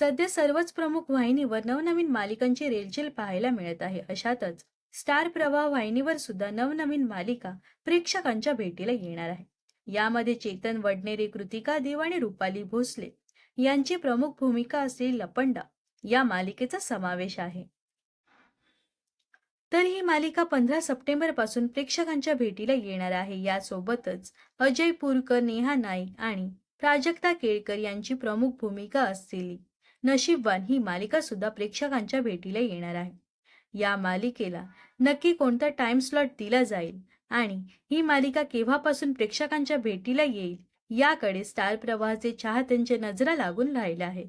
सध्या सर्वच प्रमुख वाहिनीवर नवनवीन मालिकांची रेलचेल पाहायला मिळत आहे. अशातच स्टार प्रवाह वाहिनीवर सुद्धा नवनवीन मालिका प्रेक्षकांच्या भेटीला येणार आहे. यामध्ये चेतन वडनेरे कृतिका देव आणि रुपाली भोसले यांची प्रमुख भूमिका असलेली लपंडा. या मालिकेचा समावेश आहे. तर ही मालिका पंधरा सप्टेंबरपासून प्रेक्षकांच्या भेटीला येणार आहे. यासोबतच अजय पुरकर नेहा नाईक आणि प्राजक्ता केळकर यांची प्रमुख भूमिका असलेली नशीबवान ही मालिका सुद्धा प्रेक्षकांच्या भेटीला येणार आहे. या मालिकेला नक्की कोणता टाइम स्लॉट दिला जाईल आणि ही मालिका केव्हापासून प्रेक्षकांच्या भेटीला येईल याकडे स्टार प्रवाहाचे चाहत्यांचे नजरा लागून राहिले आहे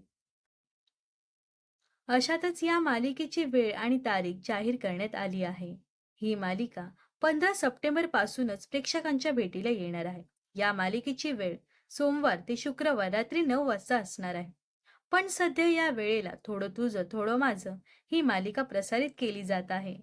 अशातच या मालिकेची वेळ आणि तारीख जाहीर करण्यात आली आहे. ही मालिका पंधरा सप्टेंबर पासूनच प्रेक्षकांच्या भेटीला येणार आहे. या मालिकेची वेळ सोमवार ते शुक्रवार रात्री नऊ वाजता असणार आहे. पण सध्या या वेळेला थोडं तुझं थोडं माझं ही मालिका प्रसारित केली जात आहे.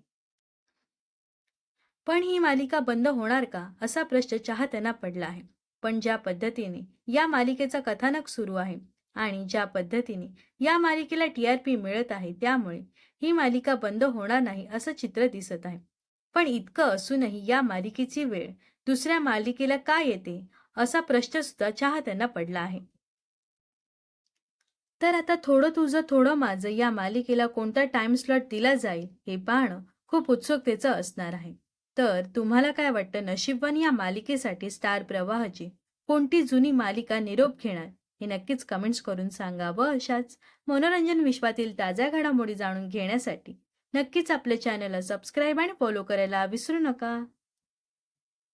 पण ही मालिका बंद होणार का? असा प्रश्न चाहत्यांना पडला आहे. पण ज्या पद्धतीने या मालिकेचा कथानक सुरू आहे आणि ज्या पद्धतीने या मालिकेला टी आर पी मिळत आहे त्यामुळे ही मालिका बंद होणार नाही असं चित्र दिसत आहे. पण इतकं असूनही या मालिकेची वेळ दुसऱ्या मालिकेला का येते असा प्रश्न सुद्धा चाहत्यांना पडला आहे. तर आता थोडं तुझं थोडं माझं या मालिकेला कोणता टाइम स्लॉट दिला जाईल हे पाहणं खूप उत्सुकतेचं असणार आहे. तर तुम्हाला काय वाटतं नशीबवान या मालिकेसाठी स्टार प्रवाहाची कोणती जुनी मालिका निरोप घेणार? हे नक्कीच कमेंट्स करून सांगा व अशाच मनोरंजन विश्वातील ताज्या घडामोडी जाणून घेण्यासाठी. नक्कीच आपल्या चॅनलला सबस्क्राईब आणि फॉलो करायला विसरू नका.